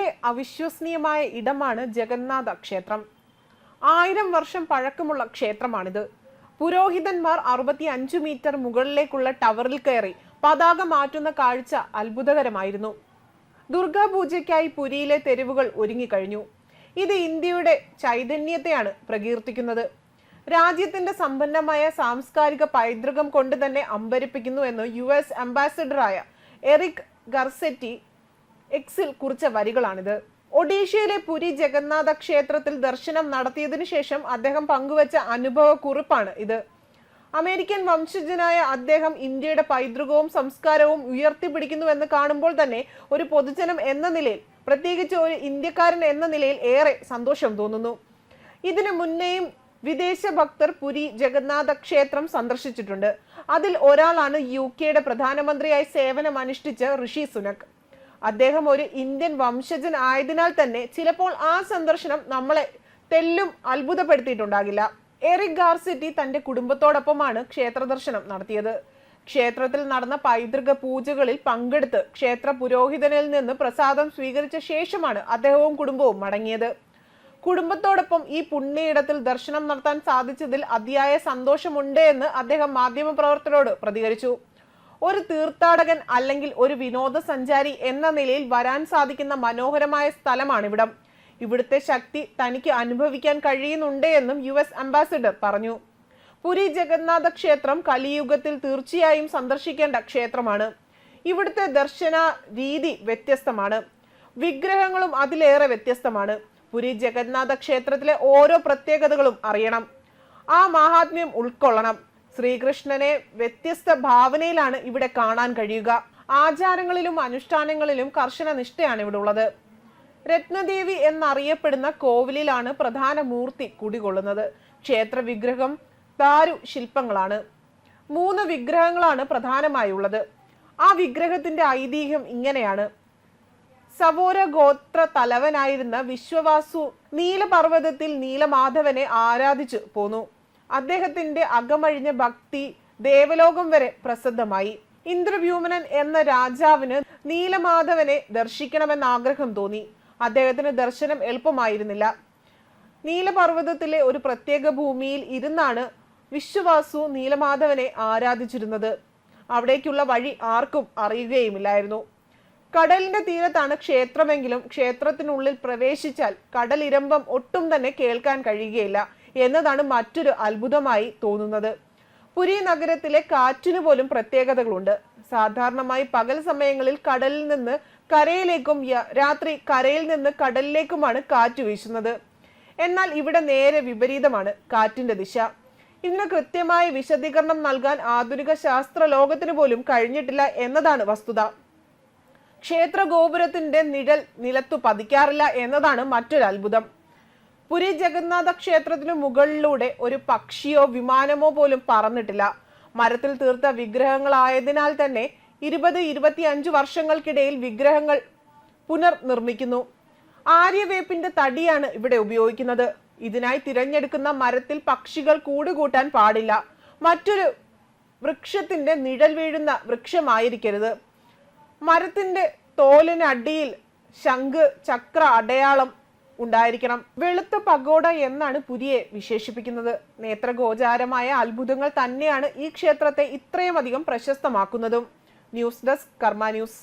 പുരിയിലെ അവിശ്വസനീയമായ ഇടമാണ് ജഗന്നാഥ ക്ഷേത്രം. ആയിരം വർഷം പഴക്കമുള്ള ക്ഷേത്രമാണിത്. പുരോഹിതന്മാർ അറുപത്തി അഞ്ചു മീറ്റർ മുകളിലേക്കുള്ള ടവറിൽ കയറി പതാക മാറ്റുന്ന കാഴ്ച അത്ഭുതകരമായിരുന്നു. ദുർഗാപൂജയ്ക്കായി പുരിയിലെ തെരുവുകൾ ഒരുങ്ങിക്കഴിഞ്ഞു. ഇത് ഇന്ത്യയുടെ ചൈതന്യത്തെയാണ് പ്രകീർത്തിക്കുന്നത്. രാജ്യത്തിന്റെ സമ്പന്നമായ സാംസ്കാരിക പൈതൃകം കൊണ്ട് തന്നെ അമ്പരിപ്പിക്കുന്നു എന്ന് യു എസ് അംബാസിഡറായ എറിക് ഗർസെറ്റി എക്സിൽ കുറിച്ച വരികളാണിത്. ഒഡീഷയിലെ പുരി ജഗന്നാഥ ക്ഷേത്രത്തിൽ ദർശനം നടത്തിയതിനു ശേഷം അദ്ദേഹം പങ്കുവച്ച അനുഭവ കുറിപ്പാണ് ഇത്. അമേരിക്കൻ വംശജനായ അദ്ദേഹം ഇന്ത്യയുടെ പൈതൃകവും സംസ്കാരവും ഉയർത്തിപ്പിടിക്കുന്നുവെന്ന് കാണുമ്പോൾ തന്നെ ഒരു പൊതുജനം എന്ന നിലയിൽ പ്രത്യേകിച്ച് ഒരു ഇന്ത്യക്കാരൻ എന്ന നിലയിൽ ഏറെ സന്തോഷം തോന്നുന്നു. ഇതിനു മുന്നേയും വിദേശ ഭക്തർ പുരി ജഗന്നാഥ ക്ഷേത്രം സന്ദർശിച്ചിട്ടുണ്ട്. അതിൽ ഒരാളാണ് യു കെയുടെ പ്രധാനമന്ത്രിയായി സേവനം അനുഷ്ഠിച്ച ഋഷി സുനക്. അദ്ദേഹം ഒരു ഇന്ത്യൻ വംശജൻ ആയതിനാൽ തന്നെ ചിലപ്പോൾ ആ സന്ദർശനം നമ്മളെ തെല്ലും അത്ഭുതപ്പെടുത്തിയിട്ടുണ്ടാകില്ല. എറിക് ഗാർസിറ്റി തന്റെ കുടുംബത്തോടൊപ്പമാണ് ക്ഷേത്ര ദർശനം നടത്തിയത്. ക്ഷേത്രത്തിൽ നടന്ന പൈതൃക പൂജകളിൽ പങ്കെടുത്ത് ക്ഷേത്ര പുരോഹിതനിൽ നിന്ന് പ്രസാദം സ്വീകരിച്ച ശേഷമാണ് അദ്ദേഹവും കുടുംബവും മടങ്ങിയത്. കുടുംബത്തോടൊപ്പം ഈ പുണ്യയിടത്തിൽ ദർശനം നടത്താൻ സാധിച്ചതിൽ അതിയായ സന്തോഷമുണ്ട് എന്ന് അദ്ദേഹം മാധ്യമപ്രവർത്തകരോട് പ്രതികരിച്ചു. ഒരു തീർത്ഥാടകൻ അല്ലെങ്കിൽ ഒരു വിനോദസഞ്ചാരി എന്ന നിലയിൽ വരാൻ സാധിക്കുന്ന മനോഹരമായ സ്ഥലമാണ് ഇവിടം. ഇവിടുത്തെ ശക്തി തനിക്ക് അനുഭവിക്കാൻ കഴിയുന്നുണ്ട് എന്നും യു എസ് അംബാസിഡർ പറഞ്ഞു. പുരി ജഗന്നാഥ ക്ഷേത്രം കലിയുഗത്തിൽ തീർച്ചയായും സന്ദർശിക്കേണ്ട ക്ഷേത്രമാണ്. ഇവിടുത്തെ ദർശന രീതി വ്യത്യസ്തമാണ്. വിഗ്രഹങ്ങളും അതിലേറെ വ്യത്യസ്തമാണ്. പുരി ജഗന്നാഥ ക്ഷേത്രത്തിലെ ഓരോ പ്രത്യേകതകളും അറിയണം. ആ മഹാത്മ്യം ഉൾക്കൊള്ളണം. ശ്രീകൃഷ്ണനെ വ്യത്യസ്ത ഭാവനയിലാണ് ഇവിടെ കാണാൻ കഴിയുക. ആചാരങ്ങളിലും അനുഷ്ഠാനങ്ങളിലും കർശന നിഷ്ഠയാണ് ഇവിടെ ഉള്ളത്. രത്നദേവി എന്നറിയപ്പെടുന്ന കോവിലിലാണ് പ്രധാന മൂർത്തി കുടികൊള്ളുന്നത്. ക്ഷേത്ര വിഗ്രഹം ദാരു ശില്പങ്ങളാണ്. മൂന്ന് വിഗ്രഹങ്ങളാണ് പ്രധാനമായി ഉള്ളത്. ആ വിഗ്രഹത്തിന്റെ ഐതിഹ്യം ഇങ്ങനെയാണ്. സവോര ഗോത്ര തലവനായിരുന്ന വിശ്വവാസു നീലപർവതത്തിൽ നീലമാധവനെ ആരാധിച്ചു പോന്നു. അദ്ദേഹത്തിന്റെ അകമഴിഞ്ഞ ഭക്തി ദേവലോകം വരെ പ്രസിദ്ധമായി. ഇന്ദ്രഭ്യൂമനൻ എന്ന രാജാവിന് നീലമാധവനെ ദർശിക്കണമെന്ന ആഗ്രഹം തോന്നി. അദ്ദേഹത്തിന് ദർശനം എളുപ്പമായിരുന്നില്ല. നീലപർവതത്തിലെ ഒരു പ്രത്യേക ഭൂമിയിൽ ഇരുന്നാണ് വിശ്വവാസു നീലമാധവനെ ആരാധിച്ചിരുന്നത്. അവിടേക്കുള്ള വഴി ആർക്കും അറിയുകയുമില്ലായിരുന്നു. കടലിന്റെ തീരത്താണ് ക്ഷേത്രമെങ്കിലും ക്ഷേത്രത്തിനുള്ളിൽ പ്രവേശിച്ചാൽ കടലിരമ്പം ഒട്ടും തന്നെ കേൾക്കാൻ കഴിയുകയില്ല. എന്നതാണ് മറ്റൊരു അത്ഭുതമായി തോന്നുന്നത്. പുരി നഗരത്തിലെ കാറ്റിനു പോലും പ്രത്യേകതകളുണ്ട്. സാധാരണമായി പകൽ സമയങ്ങളിൽ കടലിൽ നിന്ന് കരയിലേക്കും രാത്രി കരയിൽ നിന്ന് കടലിലേക്കുമാണ് കാറ്റ് വീശുന്നത്. എന്നാൽ ഇവിടെ നേരെ വിപരീതമാണ് കാറ്റിന്റെ ദിശ. ഇതിന് കൃത്യമായ വിശദീകരണം നൽകാൻ ആധുനിക ശാസ്ത്ര ലോകത്തിന് പോലും കഴിഞ്ഞിട്ടില്ല എന്നതാണ് വസ്തുത. ക്ഷേത്ര ഗോപുരത്തിന്റെ നിഴൽ നിലത്തു പതിക്കാറില്ല എന്നതാണ് മറ്റൊരു അത്ഭുതം പുരി ജഗന്നാഥ ക്ഷേത്രത്തിനു മുകളിലൂടെ ഒരു പക്ഷിയോ വിമാനമോ പോലും പറന്നിട്ടില്ല. മരത്തിൽ തീർത്ത വിഗ്രഹങ്ങളായതിനാൽ തന്നെ ഇരുപത് ഇരുപത്തി അഞ്ച് വർഷങ്ങൾക്കിടയിൽ വിഗ്രഹങ്ങൾ പുനർനിർമ്മിക്കുന്നു. ആര്യവേപ്പിന്റെ തടിയാണ് ഇവിടെ ഉപയോഗിക്കുന്നത്. ഇതിനായി തിരഞ്ഞെടുക്കുന്ന മരത്തിൽ പക്ഷികൾ കൂടുകൂട്ടാൻ പാടില്ല. മറ്റൊരു വൃക്ഷത്തിന്റെ നിഴൽ വീഴുന്ന വൃക്ഷമായിരിക്കരുത്. മരത്തിന്റെ തോലിനടിയിൽ ശംഖ് ചക്ര അടയാളം ഉണ്ടായിരിക്കണം. വെളുത്ത പഗോഡ എന്നാണ് പുരിയെ വിശേഷിപ്പിക്കുന്നത്. നേത്രഗോചാരമായ അത്ഭുതങ്ങൾ തന്നെയാണ് ഈ ക്ഷേത്രത്തെ ഇത്രയും അധികം പ്രശസ്തമാക്കുന്നതും. News desk Karma News.